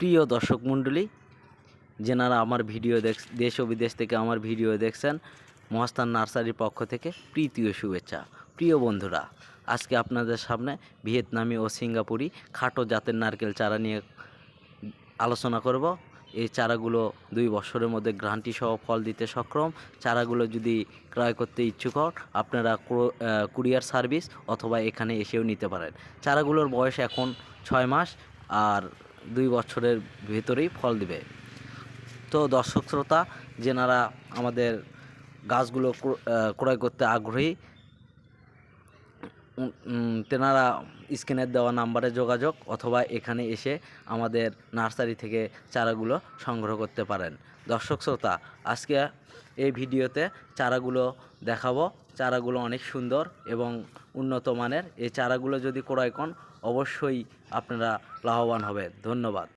প্রিয় দর্শক মণ্ডলী, যেনারা আমার ভিডিও দেখ, দেশ ও বিদেশ থেকে আমার ভিডিও দেখছেন, মহাস্থান নার্সারির পক্ষ থেকে প্রীতি ও শুভেচ্ছা। প্রিয় বন্ধুরা, আজকে আপনাদের সামনে ভিয়েতনামি ও সিঙ্গাপুরি খাটো জাতের নারকেল চারা নিয়ে আলোচনা করব। এই চারাগুলো দুই বছরের মধ্যে গ্রান্টি সহ ফল দিতে সক্ষম। চারাগুলো যদি ক্রয় করতে ইচ্ছুক হন, আপনারা কুরিয়ার সার্ভিস অথবা এখানে এসেও নিতে পারেন। চারাগুলোর বয়স এখন ছয় মাস, আর দুই বছরের ভেতরেই ফল দিবে। তো দর্শক শ্রোতা যেনারা আমাদের গাছগুলো ক্র- ক্রয় করতে আগ্রহী তেনারা স্ক্রিনের দেওয়া নাম্বারে যোগাযোগ অথবা এখানে এসে আমাদের নার্সারি থেকে চারাগুলো সংগ্রহ করতে পারেন। দর্শক শ্রোতা, আজকে এই ভিডিওতে চারাগুলো দেখাবো। চারাগুলো অনেক সুন্দর এবং উন্নত মানের। এই চারাগুলো যদি ক্রয় করেন, অবশ্যই আপনারা লাভবান হবে ধন্যবাদ।